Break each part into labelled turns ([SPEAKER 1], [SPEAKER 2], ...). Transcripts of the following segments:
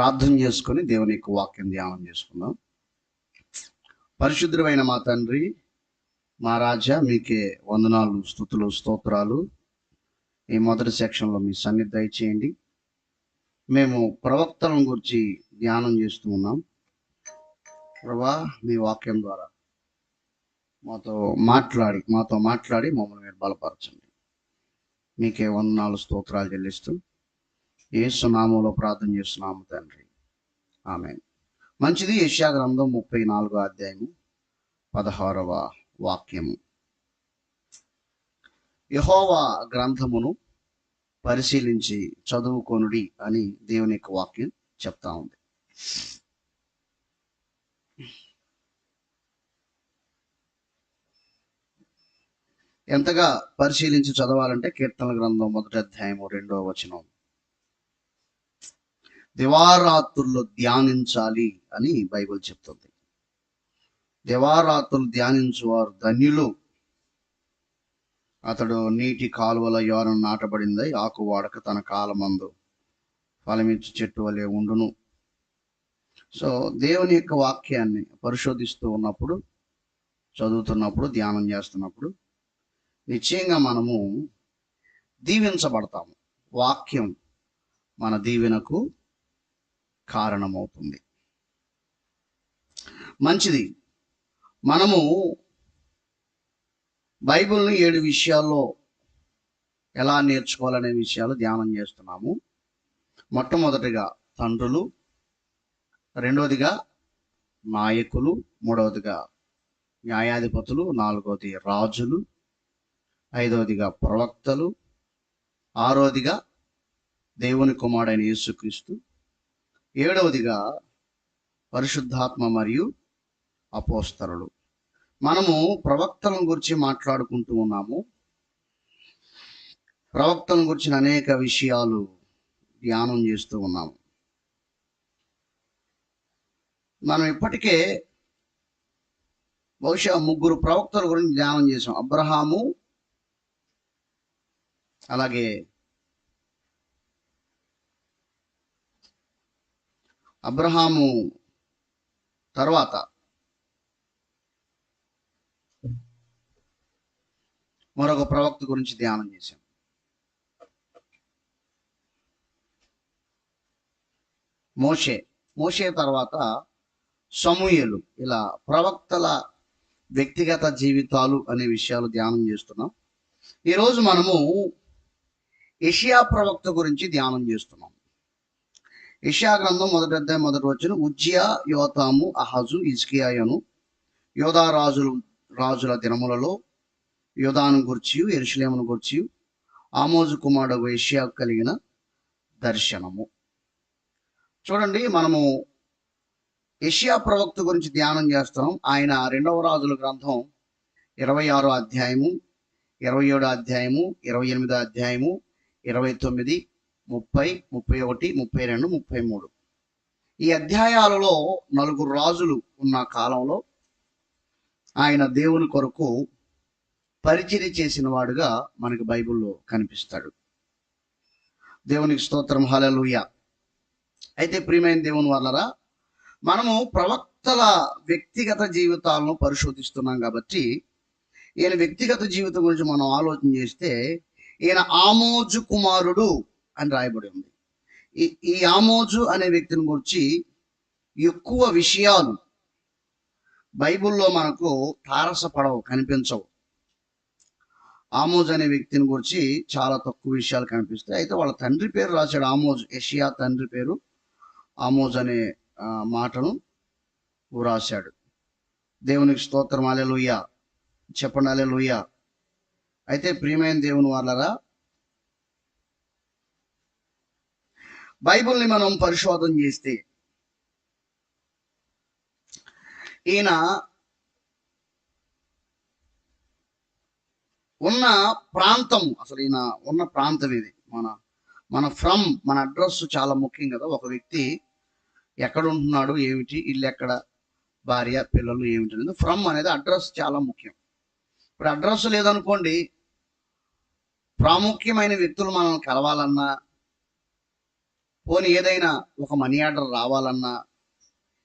[SPEAKER 1] ప్రార్థన చేసుకొని దేవుని యొక్క వాక్యం ధ్యానం చేసుకుందాం. పరిశుద్ధమైన మా తండ్రి మా రాజా మీకే వందనాలు స్థుతులు స్తోత్రాలు. ఈ మొదటి సెక్షన్లో మీ సన్నిధి దయచేయండి. మేము ప్రవక్తలను గురించి ధ్యానం చేస్తూ ఉన్నాం. ప్రభా మీ వాక్యం ద్వారా మాతో మాట్లాడి మాతో మాట్లాడి మమ్మల్ని మీరు బలపరచండి. మీకే వందనాలు స్తోత్రాలు చెల్లిస్తూ ఏసునామంలో ప్రార్థన చేస్తున్నాము తండ్రి. ఆమె మంచిది యశ్యా గ్రంథం ముప్పై నాలుగో అధ్యాయము పదహారవ వాక్యము. యహోవా గ్రంథమును పరిశీలించి చదువుకొనుడి అని దేవుని యొక్క వాక్యం చెప్తా ఉంది. ఎంతగా పరిశీలించి చదవాలంటే కీర్తన గ్రంథం మొదటి అధ్యాయము రెండవ వచనం. దివారాత్రుల్లో ధ్యానించాలి అని బైబిల్ చెప్తుంది. దివారాత్రులు ధ్యానించువారు ధన్యులు. అతడు నీటి కాలువల యోరం నాటబడింది ఆకు వాడక తన కాలమందు ఫలమిచ్చి చెట్టు వలె ఉండును. సో దేవుని యొక్క వాక్యాన్ని పరిశోధిస్తూ ఉన్నప్పుడు చదువుతున్నప్పుడు ధ్యానం చేస్తున్నప్పుడు నిశ్చయంగా మనము దీవించబడతాము. వాక్యం మన దీవెనకు కారణమవుతుంది. మంచిది. మనము బైబిల్ని ఏడు విషయాల్లో ఎలా నేర్చుకోవాలనే విషయాలు ధ్యానం చేస్తున్నాము. మొట్టమొదటిగా తండ్రులు రెండవదిగా నాయకులు మూడవదిగా న్యాయాధిపతులు నాలుగవది రాజులు ఐదవదిగా ప్రవక్తలు ఆరోదిగా దేవుని కుమారుడైన యేసుక్రీస్తు ఏడవదిగా పరిశుద్ధాత్మ మరియు అపోస్తరుడు మనము ప్రవక్తలను గురించి మాట్లాడుకుంటూ ఉన్నాము. ప్రవక్తలను గురించిన అనేక విషయాలు ధ్యానం చేస్తూ ఉన్నాము. మనం ఇప్పటికే బహుశా ముగ్గురు ప్రవక్తల గురించి ధ్యానం చేసాం అబ్రహాము అలాగే అబ్రహాము తర్వాత. మరొక ప్రవక్త గురించి ధ్యానం చేశాం. మోషే మోషే తర్వాత సమూయలు. ఇలా ప్రవక్తల వ్యక్తిగత జీవితాలు అనే విషయాలు ధ్యానం చేస్తున్నాం. ఈరోజు మనము ఏషియా ప్రవక్త గురించి ధ్యానం చేస్తున్నాం. ఇషియా గ్రంథం మొదటి అధ్యాయం మొదటి వచ్చిన ఉజ్జియా యోతాము అహజు ఇజ్కియాయను యోధా రాజులు రాజుల దినములలో యోధాను గుర్చి ఎరుషులేమును గుర్చి ఆమోజు కుమారుడు ఏషియా కలిగిన దర్శనము. చూడండి మనము ఏషియా ప్రవక్త గురించి ధ్యానం చేస్తున్నాం. ఆయన రెండవ రాజుల గ్రంథం ఇరవై ఆరో అధ్యాయము ఇరవై ఏడో అధ్యాయము ఇరవై ఎనిమిదో అధ్యాయము ఇరవై తొమ్మిది ముప్పై ముప్పై ఒకటి ముప్పై రెండు ముప్పై మూడు. ఈ అధ్యాయాలలో నలుగురు రాజులు ఉన్న కాలంలో ఆయన దేవుని కొరకు పరిచయం చేసిన వాడుగా మనకి బైబిల్లో కనిపిస్తాడు. దేవునికి స్తోత్రం హలలుయ అయితే ప్రియమైన దేవుని వల్లరా మనము ప్రవక్తల వ్యక్తిగత జీవితాలను పరిశోధిస్తున్నాం కాబట్టి ఈయన వ్యక్తిగత జీవితం గురించి మనం ఆలోచన చేస్తే ఈయన ఆమోజు కుమారుడు అని రాయబడి ఉంది. ఈ ఈ ఆమోజు అనే వ్యక్తిని గురించి ఎక్కువ విషయాలు బైబిల్లో మనకు తారసపడవు కనిపించవు. ఆమోజ్ అనే వ్యక్తిని గురించి చాలా తక్కువ విషయాలు కనిపిస్తాయి. అయితే వాళ్ళ తండ్రి పేరు రాశాడు ఆమోజ్ ఏషియా తండ్రి పేరు ఆమోజ్ అనే మాటను రాశాడు. దేవునికి స్తోత్రం అలెలుయ్య చెప్పండి అలెలుయ్య అయితే ప్రియమైన దేవుని వాళ్ళరా బైబిల్ని మనం పరిశోధన చేస్తే ఈయన ఉన్న ప్రాంతం అసలు ఈయన ఉన్న ప్రాంతం ఇది. మన మన ఫ్రమ్ మన అడ్రస్ చాలా ముఖ్యం కదా. ఒక వ్యక్తి ఎక్కడ ఉంటున్నాడు ఏమిటి ఇల్లు ఎక్కడ భార్య పిల్లలు ఏమిటి అనేది. ఫ్రమ్ అనేది అడ్రస్ చాలా ముఖ్యం. ఇప్పుడు అడ్రస్ లేదనుకోండి ప్రాముఖ్యమైన వ్యక్తులు మనం కలవాలన్నా పోనీ ఏదైనా ఒక మనీ ఆర్డర్ రావాలన్నా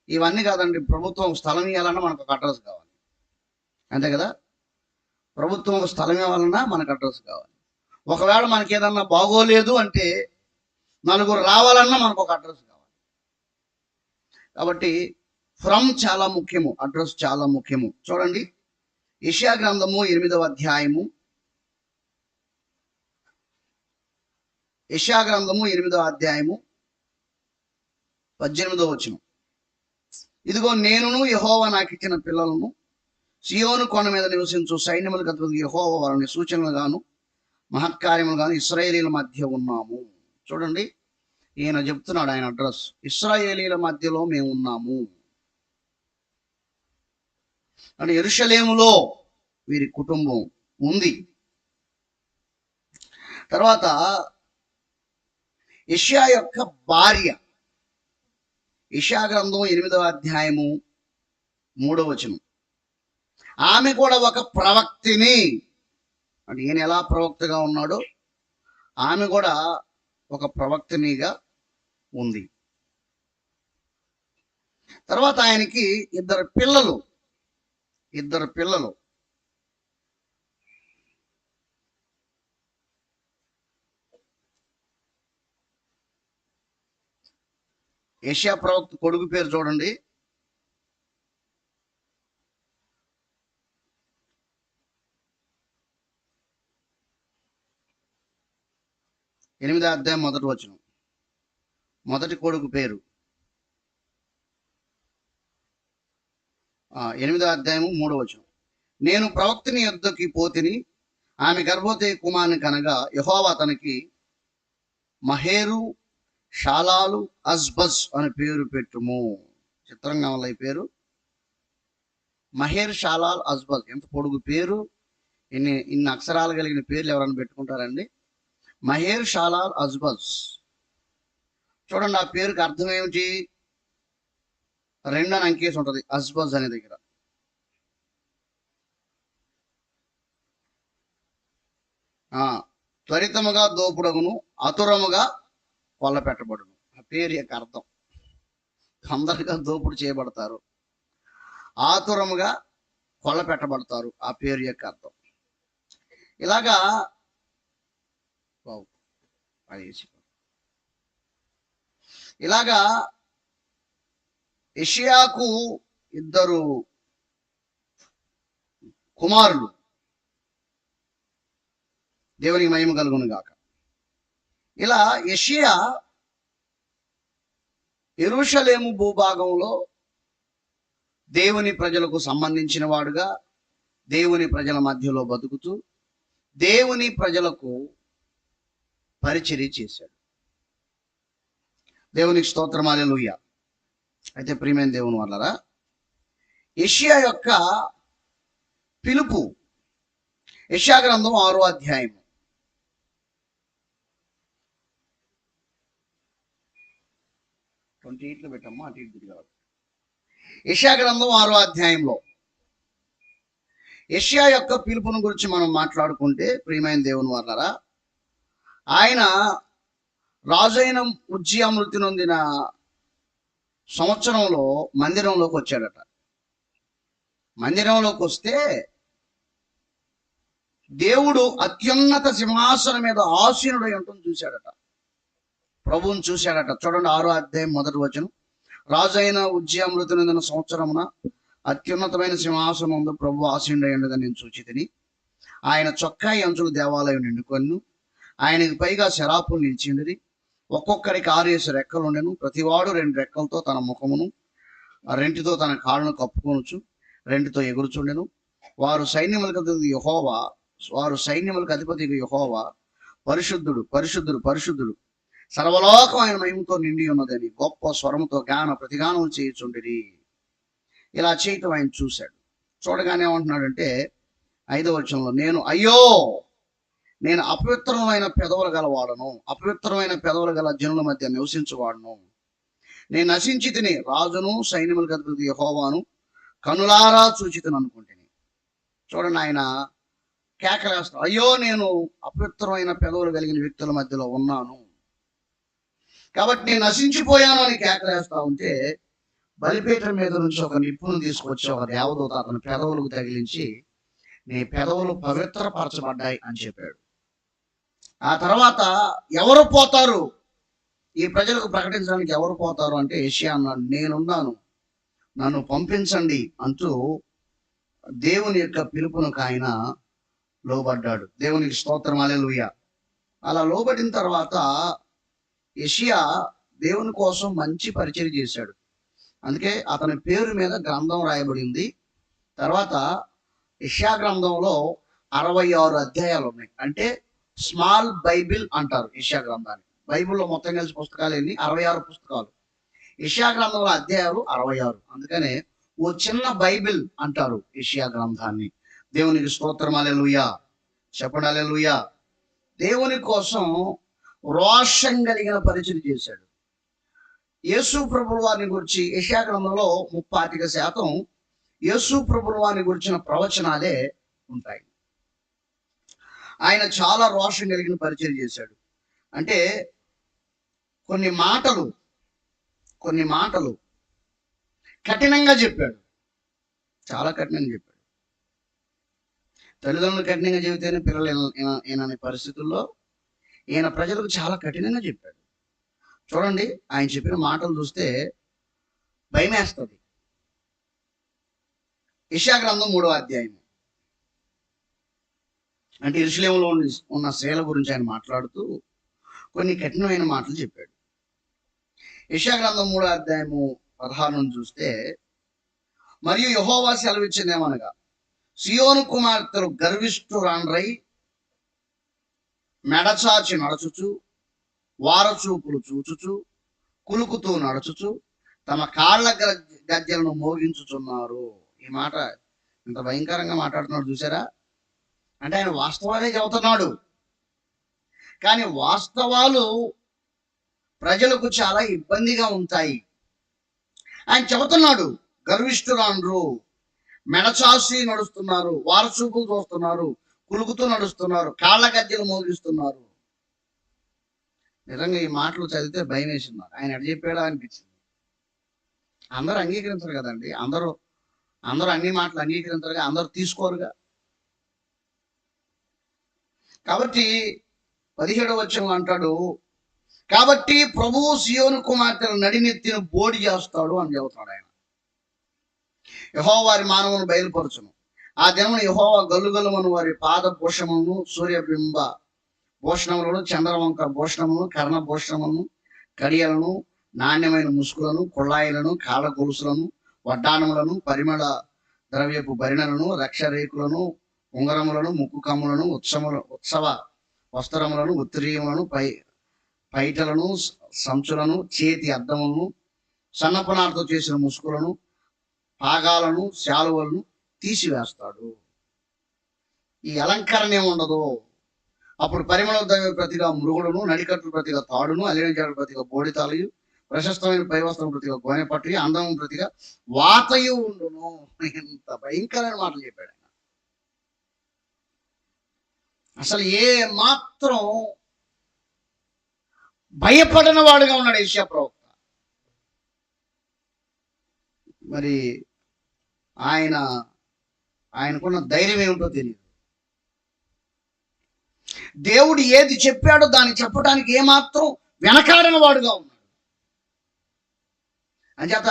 [SPEAKER 1] ఇవన్నీ కాదండి ప్రభుత్వం స్థలం ఇవ్వాలన్నా మనకు ఒక అడ్రస్ కావాలి. అంతే కదా? ప్రభుత్వం ఒక స్థలం ఇవ్వాలన్నా మనకు అడ్రస్ కావాలి. ఒకవేళ మనకి ఏదన్నా బాగోలేదు అంటే నలుగురు రావాలన్నా మనకు ఒక అడ్రస్ కావాలి. కాబట్టి ఫ్రమ్ చాలా ముఖ్యము అడ్రస్ చాలా ముఖ్యము. చూడండి ఇషియా గ్రంథము ఎనిమిదవ అధ్యాయము. యెషయా గ్రంథము ఎనిమిదవ అధ్యాయము. పద్దెనిమిదో వచనం. ఇదిగో నేనును యహోవా నాకు ఇచ్చిన పిల్లలను సియోను కొండ మీద నివసించు సైన్యములకు అధిపతి యహోవా వారిని సూచనలు గాను మహత్కార్యములు గాను ఇస్రాయేలీల మధ్య ఉన్నాము. చూడండి ఈయన చెప్తున్నాడు ఆయన అడ్రస్. ఇస్రాయేలీల మధ్యలో మేము ఉన్నాము. అంటే ఎరుషలేములో వీరి కుటుంబం ఉంది. తర్వాత ఇషా యొక్క భార్య గ్రంథం ఎనిమిదవ అధ్యాయము మూడవ వచనం. ఆమె కూడా ఒక ప్రవక్తిని. అంటే ఈయన ఎలా ప్రవక్తగా ఉన్నాడో ఆమె కూడా ఒక ప్రవక్తినిగా ఉంది. తర్వాత ఆయనకి ఇద్దరు పిల్లలు ఇద్దరు పిల్లలు. ఏషియా ప్రవక్త కొడుకు పేరు చూడండి. ఎనిమిదో అధ్యాయం మొదటి వచనం. మొదటి కొడుకు పేరు. ఎనిమిదో అధ్యాయము మూడో వచనం. నేను ప్రవక్తిని యుద్ధకి పోతిని ఆమె గర్భవతి కుమారుని కనగా యహోవా తనకి మహేరు షాలాలు అజ్బజ్ అని పేరు పెట్టుము. చిత్రంగా వల్ల ఈ పేరు. మహేర్ షాలాల్ అజ్బజ్. ఎంత పొడుగు పేరు. ఇన్ని ఇన్ని అక్షరాలు కలిగిన పేర్లు ఎవరైనా పెట్టుకుంటారండి. మహేర్ షాలాల్ అజ్బజ్. చూడండి ఆ పేరుకి అర్థం ఏమిటి? రెండు అని అంకేసి ఉంటుంది. అజ్బజ్ అనే దగ్గర. త్వరితముగా దోపుడగును అతురముగా కొల్ల పెట్టబడును. ఆ పేరు యొక్క అర్థం. తొందరగా దోపుడు చేయబడతారు. ఆతురముగా కొల్ల పెట్టబడతారు. ఆ పేరు యొక్క అర్థం. ఇలాగా ఇలాగా ఇషియాకు ఇద్దరు కుమారులు. దేవునికి మహిమ కలుగును గాక ఇలా యషియా ఎరుషలేము భూభాగంలో దేవుని ప్రజలకు సంబంధించిన వాడుగా దేవుని ప్రజల మధ్యలో బతుకుతూ దేవుని ప్రజలకు పరిచర్య చేశాడు. దేవునికి లూయ అయితే ప్రియమైన దేవుని వల్లరా ఏషియా యొక్క పిలుపు యెషయా గ్రంథం ఆరో అధ్యాయము. ట్వంటీ ఎయిట్లో పెట్టమ్మా అటు ఇటు తిరగాలి యెషయా గ్రంథం ఆరో అధ్యాయంలో. యష్యా యొక్క పిలుపును గురించి మనం మాట్లాడుకుంటే ప్రియమైన దేవుని వల్లరా ఆయన రాజైన ఉజ్జియా మృతి నొందిన సంవత్సరంలో మందిరంలోకి వచ్చాడట. మందిరంలోకి వస్తే దేవుడు అత్యున్నత సింహాసనం మీద ఆసీనుడై ఉంటుంది చూశాడట. ప్రభువుని చూశాడట. చూడండి ఆరో అధ్యాయం మొదటి వచనం. రాజైన ఉజ్జయ సంవత్సరమున అత్యున్నతమైన సింహాసనం ఉంది ప్రభు ఆసీనుడై ఉండగా నేను సూచితిని ఆయన చొక్కా అంచులు దేవాలయం నిండుకొను ఆయనకి పైగా శరాపులు నిలిచింది ఒక్కొక్కరికి ఆరేసి రెక్కలు ఉండెను ప్రతివాడు రెండు రెక్కలతో తన ముఖమును రెంటితో తన కాళ్ళను కప్పుకొనుచు రెంటితో ఎగురుచుండెను. వారు సైన్యములకు అధిపతి యహోవా వారు సైన్యములకు అధిపతి యహోవా పరిశుద్ధుడు పరిశుద్ధుడు పరిశుద్ధుడు. సర్వలోకం ఆయన మహిమతో నిండి ఉన్నదని గొప్ప స్వరముతో గాన ప్రతిగానం చేయుచుండిరి. ఇలా చేయటం ఆయన చూశాడు. చూడగానే ఏమంటున్నాడంటే ఐదవ వచనంలో నేను అయ్యో నేను అపవిత్రమైన పెదవులు గలవాడను అపవిత్రమైన పెదవులు గల జనుల మధ్య నివసించువాడను. నేను నశించి తిని రాజును సైన్యములకు అధిపతి యహోవాను కనులారా చూచితను అనుకుంటుని. చూడండి ఆయన కేకలేస్తాడు అయ్యో నేను అపవిత్రమైన పెదవులు కలిగిన వ్యక్తుల మధ్యలో ఉన్నాను. కాబట్టి నేను నశించిపోయాను అని కేకలేస్తా ఉంటే బలిపీఠం మీద నుంచి ఒక నిప్పును తీసుకొచ్చి ఒక దేవదూత అతను పెదవులకు తగిలించి నీ పెదవులు పవిత్రపరచబడ్డాయి అని చెప్పాడు. ఆ తర్వాత ఎవరు పోతారు? ఈ ప్రజలకు ప్రకటించడానికి ఎవరు పోతారు అంటే ఏషియా అన్నాడు. నేనున్నాను నన్ను పంపించండి అంటూ దేవుని యొక్క పిలుపునకు ఆయన లోబడ్డాడు. దేవునికి స్తోత్రం అలెలుయ అలా లోబడిన తర్వాత యషియా దేవుని కోసం మంచి పరిచయం చేశాడు. అందుకే అతని పేరు మీద గ్రంథం రాయబడింది. తర్వాత యషియా గ్రంథంలో అరవై ఆరు అధ్యాయాలు ఉన్నాయి. అంటే స్మాల్ బైబిల్ అంటారు యషియా గ్రంథాన్ని. బైబిల్లో మొత్తం కలిసి పుస్తకాలు ఎన్ని? అరవై ఆరు పుస్తకాలు. యషియా గ్రంథంలో అధ్యాయాలు అరవై ఆరు. అందుకనే ఓ చిన్న బైబిల్ అంటారు యషియా గ్రంథాన్ని. దేవునికి స్తోత్రం అలెలుయా చెప్పండి అలెలుయా దేవుని కోసం రోషం కలిగిన పరిచయం చేశాడు. యేసు ప్రభుల వారిని గురించి యెషయా గ్రంథంలో ముప్పాతిక శాతం యేసు ప్రభుల వారిని గురించిన ప్రవచనాలే ఉంటాయి. ఆయన చాలా రోషం కలిగిన పరిచయం చేశాడు. అంటే కొన్ని మాటలు కొన్ని మాటలు కఠినంగా చెప్పాడు. చాలా కఠినంగా చెప్పాడు. తల్లిదండ్రులు కఠినంగా చెబితేనే పిల్లలు ఈన- పరిస్థితుల్లో ఈయన ప్రజలకు చాలా కఠినంగా చెప్పాడు. చూడండి ఆయన చెప్పిన మాటలు చూస్తే భయమేస్తుంది. ఇషా గ్రంథం మూడవ అధ్యాయం. అంటే ఇరుషులేములో ఉన్న- స్త్రీల గురించి ఆయన మాట్లాడుతూ కొన్ని కఠినమైన మాటలు చెప్పాడు. ఇషా గ్రంథం మూడో అధ్యాయము పదహారు చూస్తే మరియు యహోవా సెలవిచ్చిందేమనగా సియోను కుమార్తెలు గర్విష్ఠురాన్రై మెడచాచి నడచుచు వారచూపులు చూచుచు కులుకుతూ నడుచుచు తమ కాళ్ళ గజ్జ- గజ్జలను మోగించుచున్నారు. ఈ మాట ఇంత భయంకరంగా మాట్లాడుతున్నాడు చూసారా? అంటే ఆయన వాస్తవాలే చెబుతున్నాడు. కానీ వాస్తవాలు ప్రజలకు చాలా ఇబ్బందిగా ఉంటాయి. ఆయన చెబుతున్నాడు గర్విష్ఠురాండ్రు మెడచాసి నడుస్తున్నారు వారచూపులు చూస్తున్నారు. కులుగుతూ నడుస్తున్నారు కాళ్ళ గజ్జలు మోగిస్తున్నారు. నిజంగా ఈ మాటలు చదివితే భయం వేసింది. ఆయన ఎడ చెప్పాడా అనిపించింది. అందరూ అంగీకరించరు కదండి. అందరూ అందరూ అన్ని మాటలు అంగీకరించరుగా అందరూ తీసుకోరుగా. కాబట్టి పదిహేడవ వచనం అంటాడు కాబట్టి ప్రభు సియోను కుమార్తెను నడినెత్తిన బోడి చేస్తాడు అని చెబుతాడు ఆయన. యహో వారి మానవులను బయలుపరచును. ఆ దినమున యహోవా గల్లుగల్లుమను వారి పాద భూషణమును సూర్యబింబ భూషణములను చంద్రవంక భూషణమును కర్ణ భూషణములను కడియలను నాణ్యమైన ముసుగులను కుళ్ళాయిలను కాళ్ళ గొలుసులను వడ్డానములను పరిమళ ద్రవ్యపు భరిణలను రక్షరేకులను ఉంగరములను ముక్కు కమ్ములను ఉత్సవముల ఉత్సవ వస్త్రములను ఉత్తరీయములను పై పైటలను సంచులను చేతి అద్దములను సన్నపనాలతో చేసిన ముసుగులను పాగాలను శాలువలను తీసివేస్తాడు. ఈ అలంకరణ ఏముండదు? అప్పుడు పరిమళ ద్రవ్య ప్రతిగా మృగుడును నడికట్టు ప్రతిగా తాడును అలిన ప్రతిగా బోడితాలయు ప్రశస్తమైన పైవస్త్రం ప్రతిగా గోనె పట్టు అందం ప్రతిగా వాతయు ఉండును. ఇంత భయంకరమైన మాటలు చెప్పాడు ఆయన. అసలు ఏ మాత్రం భయపడిన వాడుగా ఉన్నాడు ఏషియా ప్రవక్త. మరి ఆయన ఆయనకున్న ధైర్యం ఏమిటో తెలియదు. దేవుడు ఏది చెప్పాడో దాన్ని చెప్పడానికి ఏమాత్రం వెనకాడిన వాడుగా ఉన్నాడు. అంచేత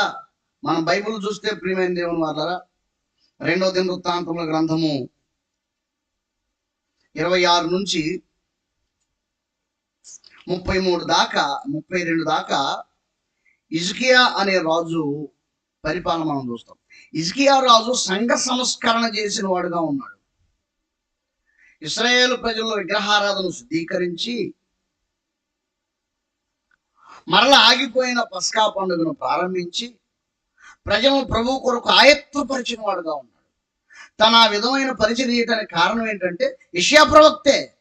[SPEAKER 1] మనం బైబిల్ చూస్తే ప్రియమైన దేవుని వాళ్ళ రెండో దిన వృత్తాంతముల గ్రంథము ఇరవై ఆరు నుంచి ముప్పై మూడు దాకా ముప్పై రెండు దాకా ఇజ్కియా అనే రాజు పరిపాలన మనం చూస్తాం. ఇజ్కియా రాజు సంఘ సంస్కరణ చేసిన వాడుగా ఉన్నాడు. ఇస్రాయేల్ ప్రజల్లో విగ్రహారాధన శుద్ధీకరించి మరల ఆగిపోయిన పస్కా పండుగను ప్రారంభించి ప్రజలను ప్రభు కొరకు ఆయత్తపరిచిన వాడుగా ఉన్నాడు. తన ఆ విధమైన పరిచయం కారణం ఏంటంటే ఇషియా ప్రవక్తే.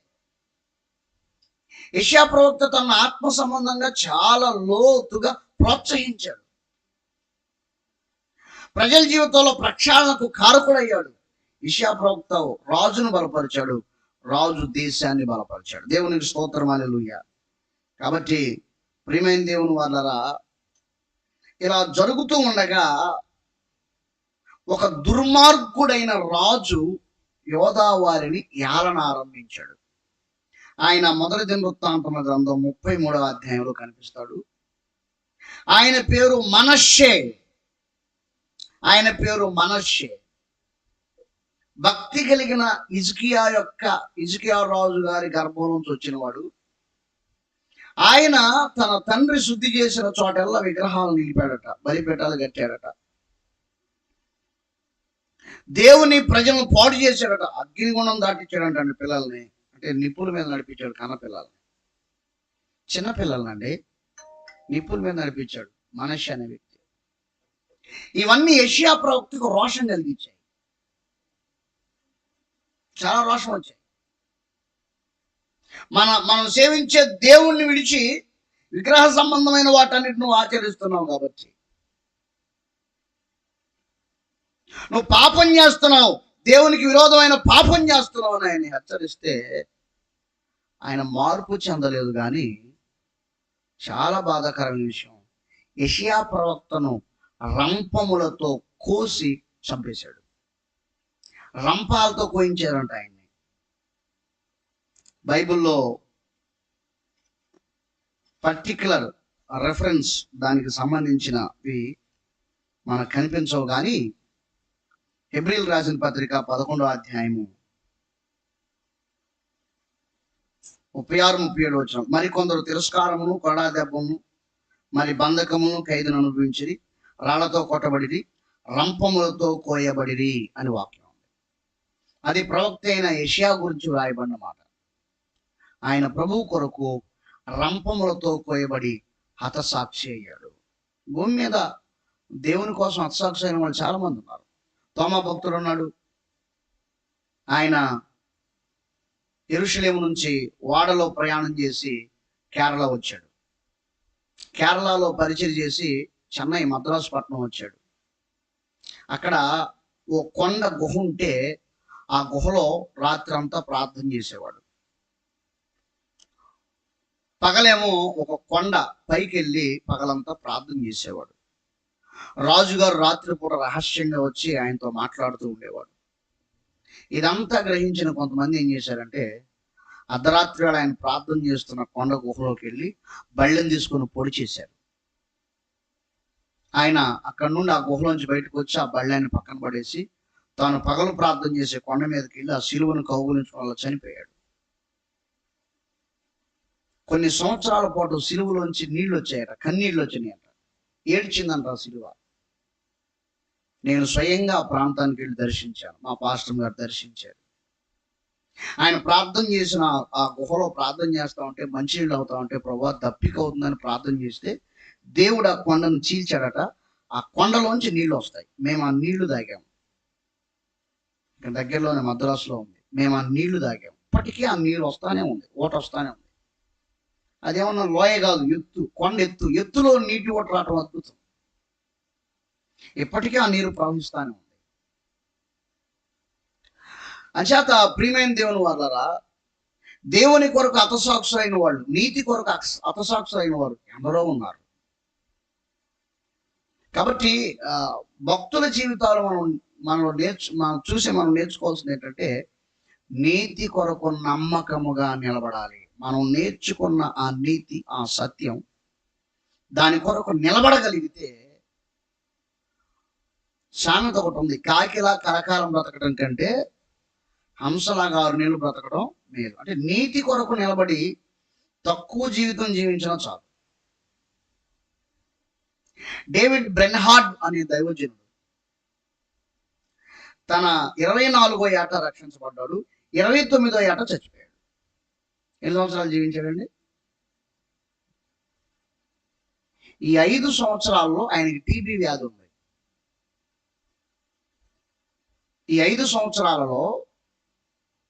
[SPEAKER 1] ఇషియా ప్రవక్త తన ఆత్మ సంబంధంగా చాలా లోతుగా ప్రోత్సహించాడు. ప్రజల జీవితంలో ప్రక్షాళనకు కారకుడయ్యాడు. ఇషా ప్రవక్త రాజును బలపరిచాడు. రాజు దేశాన్ని బలపరిచాడు. దేవునికి స్తోత్రం. అలెలుయ్య కాబట్టి ప్రియమైన దేవుని వాళ్ళరా ఇలా జరుగుతూ ఉండగా ఒక దుర్మార్గుడైన రాజు యోధా వారిని ఏలన ఆరంభించాడు. ఆయన మొదటి దినవృత్తాంతమ గ్రంథం ముప్పై మూడవ అధ్యాయంలో కనిపిస్తాడు. ఆయన పేరు మనషే ఆయన పేరు మనషే భక్తి కలిగిన ఇజుకియా యొక్క ఇజుకియా రాజు గారి గర్భం నుంచి వచ్చినవాడు. ఆయన తన తండ్రి శుద్ధి చేసిన చోటల్లా విగ్రహాలు నిలిపాడట బలిపీఠాలు కట్టాడట. దేవుని ప్రజలను పాడు చేశాడట అగ్నిగుణం దాటించాడంట అండి పిల్లల్ని. అంటే నిప్పుల మీద నడిపించాడు కన్న పిల్లల్ని. చిన్న పిల్లలనండి నిప్పుల మీద నడిపించాడు మనిషి అనేవి. ఇవన్నీ ఏషియా ప్రవక్తకు రోషం కలిగించాయి. చాలా రోషం వచ్చాయి. మన మనం సేవించే దేవుణ్ణి విడిచి విగ్రహ సంబంధమైన వాటన్నిటి నువ్వు ఆచరిస్తున్నావు కాబట్టి. నువ్వు పాపం చేస్తున్నావు. దేవునికి విరోధమైన పాపం చేస్తున్నావు అని ఆయన హెచ్చరిస్తే ఆయన మార్పు చెందలేదు కానీ చాలా బాధాకరమైన విషయం. యషియా ప్రవక్తను రంపములతో కోసి చంపేశాడు. రంపాలతో కోయించారంట ఆయన్ని. బైబిల్లో పర్టికులర్ రెఫరెన్స్ దానికి సంబంధించినవి మనకు కనిపించవు కానీ హెబ్రిల్ రాసిన పత్రిక పదకొండో అధ్యాయము ముప్పై ఆరు ముప్పై ఏడు వచ్చిన మరి కొందరు తిరస్కారమును కొడా దెబ్బము మరి బంధకమును ఖైదును అనుభవించి రాళ్ళతో కొట్టబడిరి రంపములతో కోయబడిరి అని వాక్యం ఉంది. అది ప్రవక్త అయిన యషియా గురించి వ్రాయబడిన మాట. ఆయన ప్రభు కొరకు రంపములతో కోయబడి హతసాక్షి అయ్యాడు. భూమి మీద దేవుని కోసం హతసాక్షి అయిన వాళ్ళు చాలా మంది ఉన్నారు. తోమ భక్తుడు ఉన్నాడు. ఆయన ఎరుషలేము నుంచి వాడలో ప్రయాణం చేసి కేరళ వచ్చాడు. కేరళలో పరిచయం చేసి చెన్నై మద్రాసు పట్నం వచ్చాడు. అక్కడ ఓ కొండ గుహ ఉంటే ఆ గుహలో రాత్రి అంతా ప్రార్థన చేసేవాడు. పగలేమో ఒక కొండ పైకి వెళ్ళి పగలంతా ప్రార్థన చేసేవాడు. రాజుగారు రాత్రిపూట రహస్యంగా వచ్చి ఆయనతో మాట్లాడుతూ ఉండేవాడు. ఇదంతా గ్రహించిన కొంతమంది ఏం చేశారంటే అర్ధరాత్రి వేళ ఆయన ప్రార్థన చేస్తున్న కొండ గుహలోకి వెళ్ళి బళ్ళెం తీసుకొని పొడి చేశారు. ఆయన అక్కడ నుండి ఆ గుహలోంచి బయటకు వచ్చి ఆ బళ్ళాన్ని పక్కన పడేసి తాను పగలు ప్రార్థన చేసే కొండ మీదకి వెళ్ళి ఆ శిలువను కౌగులించడం చనిపోయాడు. కొన్ని సంవత్సరాల పాటు సిలువలోంచి నీళ్ళు వచ్చాయట కన్నీళ్ళు వచ్చినాయట. ఏడ్చిందంట ఆ సిలువ. నేను స్వయంగా ఆ ప్రాంతానికి వెళ్ళి దర్శించాను. మా పాస్టర్ గారు దర్శించారు. ఆయన ప్రార్థన చేసిన ఆ- ఆ గుహలో ప్రార్థన చేస్తా ఉంటే మంచినీళ్ళు అవుతా ఉంటే ప్రభా దప్పిక అవుతుందని ప్రార్థన చేస్తే దేవుడు ఆ కొండను చీల్చాడట. ఆ కొండలోంచి నీళ్ళు వస్తాయి. మేము ఆ నీళ్ళు తాగాము. ఇక్కడ దగ్గరలోనే మద్రాసులో ఉంది. మేము ఆ నీళ్ళు తాగాము. ఇప్పటికీ ఆ నీళ్ళు వస్తానే ఉంది. ఓట వస్తానే ఉంది. అదేమన్నా లోయ కాదు ఎత్తు కొండ ఎత్తు. ఎత్తులో నీటి ఓట రావటం అద్భుతం. ఇప్పటికీ ఆ నీరు ప్రవహిస్తానే ఉంది. అంచేత ప్రియమైన దేవుని వాళ్ళరా దేవుని కొరకు అతసాక్షులైన వాళ్ళు నీతి కొరకు అతసాక్షులైన వారు ఎందరో ఉన్నారు. కాబట్టి భక్తుల జీవితాలు మనం మనం నేర్చు మనం చూసి మనం నేర్చుకోవాల్సింది ఏంటంటే నీతి కొరకు నమ్మకముగా నిలబడాలి. మనం నేర్చుకున్న ఆ నీతి ఆ సత్యం దాని కొరకు నిలబడగలిగితే సామెత ఒకటి ఉంది. కాకిలా కరకాలం బ్రతకడం కంటే హంసలాగా ఆరు నెలలు బ్రతకడం మేలు. అంటే నీతి కొరకు నిలబడి తక్కువ జీవితం జీవించడం చాలు. డేవిడ్ బ్రెన్హార్డ్ అనే దైవజనుడు తన ఇరవై నాలుగో ఏట రక్షించబడ్డాడు ఇరవై తొమ్మిదో ఏట చచ్చిపోయాడు. ఎన్ని సంవత్సరాలు జీవించాడండి? ఈ ఐదు సంవత్సరాల్లో ఆయనకి టీబీ వ్యాధి ఉంది. ఈ ఐదు సంవత్సరాలలో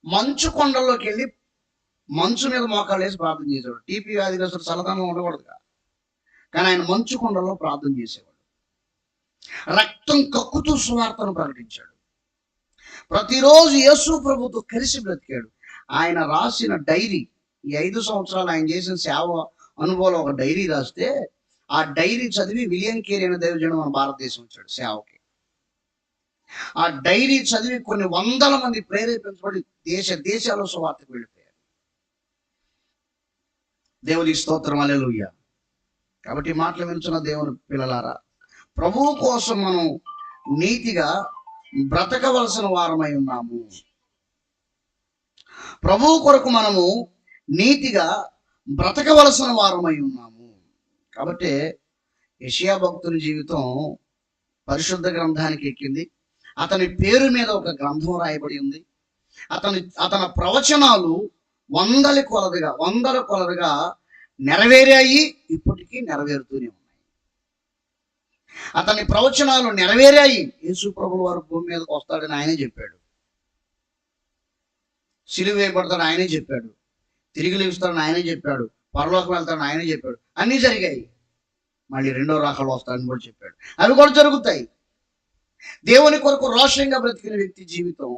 [SPEAKER 1] మంచు కొండల్లోకి వెళ్ళి మంచు మీద మోకాళ్ళు వేసి ప్రార్థన చేశాడు టీపీ వ్యాధిగ్రస్తుడు చల్లదనం ఉండకూడదుగా. కానీ ఆయన మంచు కొండలో ప్రార్థన చేసేవాడు. రక్తం కక్కుతూ సువార్తను ప్రకటించాడు. ప్రతిరోజు యేసు ప్రభుతో కలిసి బ్రతికాడు. ఆయన రాసిన డైరీ ఈ ఐదు సంవత్సరాలు ఆయన చేసిన సేవ అనుభవంలో ఒక డైరీ రాస్తే ఆ డైరీ చదివి విలియం కేరీ అనే దైవజనుడు మన భారతదేశం వచ్చాడు సేవకి. ఆ డైరీ చదివి కొన్ని వందల మంది ప్రేరేపించబడి దేశ దేశాల్లో సువార్తకు వెళ్ళిపోయారు. దేవుని స్తోత్రం. అలెలుయ్య కాబట్టి మాటలు వింటున్న దేవుని పిల్లలారా ప్రభువు కోసం మనం నీతిగా బ్రతకవలసిన వారమై ఉన్నాము. ప్రభువు కొరకు మనము నీతిగా బ్రతకవలసిన వారమై ఉన్నాము. కాబట్టి యషియా భక్తుని జీవితం పరిశుద్ధ గ్రంథానికి ఎక్కింది. అతని పేరు మీద ఒక గ్రంథం రాయబడి ఉంది. అతని అతని ప్రవచనాలు వందల కొలదిగా వందల కొలదిగా నెరవేరాయి ఇప్పటికీ నెరవేరుతూనే ఉన్నాయి. అతని ప్రవచనాలు నెరవేరాయి యేసు ప్రభుల వారు భూమి మీదకి వస్తాడని ఆయనే చెప్పాడు. సిలువ వేయబడతాడు ఆయనే చెప్పాడు. తిరిగి లేస్తాడని ఆయనే చెప్పాడు. పరలోకం వెళ్తాడని ఆయనే చెప్పాడు. అన్నీ జరిగాయి. మళ్ళీ రెండో రాకలు వస్తాడని కూడా చెప్పాడు. అవి కూడా జరుగుతాయి. దేవుని కొరకు రోషంగా బ్రతికిన వ్యక్తి జీవితం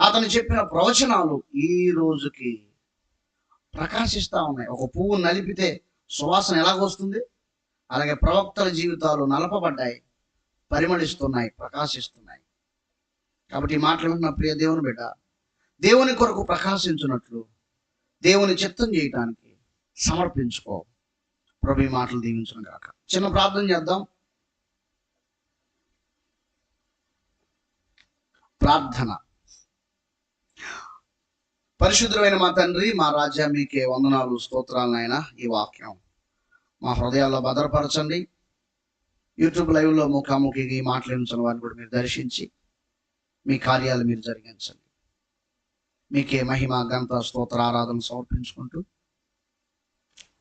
[SPEAKER 1] అతను చెప్పిన ప్రవచనాలు ఈ రోజుకి ప్రకాశిస్తూ ఉన్నాయి. ఒక పువ్వు నలిపితే సువాసన ఎలాగొస్తుంది? అలాగే ప్రవక్తల జీవితాలు నలపబడ్డాయి పరిమళిస్తున్నాయి ప్రకాశిస్తున్నాయి. కాబట్టి ఈ మాటలు వింటున్న ప్రియ దేవుని బిడ్డ దేవుని కొరకు ప్రకాశించున్నట్లు దేవుని చిత్తం చేయటానికి సమర్పించుకో. ప్రభు ఈ మాటలు దీవించడం కాక చిన్న ప్రార్థన చేద్దాం. ప్రార్థన. పరిశుద్ధమైన మా తండ్రి మా రాజ్యం మీకే వందనాలు స్తోత్రాలనైనా ఈ వాక్యం. మా హృదయాల్లో భద్రపరచండి. యూట్యూబ్ లైవ్లో ముఖాముఖిగా ఈ మాట్లాడించిన వారిని కూడా మీరు దర్శించి మీ కార్యాలు మీరు జరిగించండి. మీకే మహిమ గంత స్తోత్ర ఆరాధన సమర్పించుకుంటూ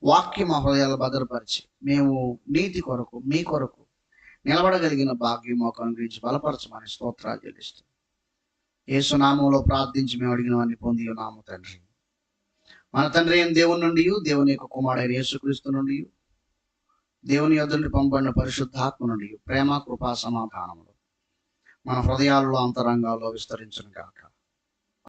[SPEAKER 1] వాక్యం మా హృదయాలు భద్రపరిచి మేము నీతి కొరకు మీ కొరకు నిలబడగలిగిన భాగ్యం మాకు అనుగ్రహించి బలపరచమని స్తోత్రాలు చెల్లిస్తూ ఏసునామంలో ప్రార్థించి మేము అడిగినవన్నీ పొంది నామ తండ్రి. మన తండ్రి అయిన దేవుని నుండి దేవుని యొక్క కుమారుడైన యేసుక్రీస్తు నుండి దేవుని యొద్ద నుండి పంపబడిన పరిశుద్ధాత్మ నుండి ప్రేమ కృపా సమాధానములు మన హృదయాల్లో అంతరంగాల్లో విస్తరించను గాక.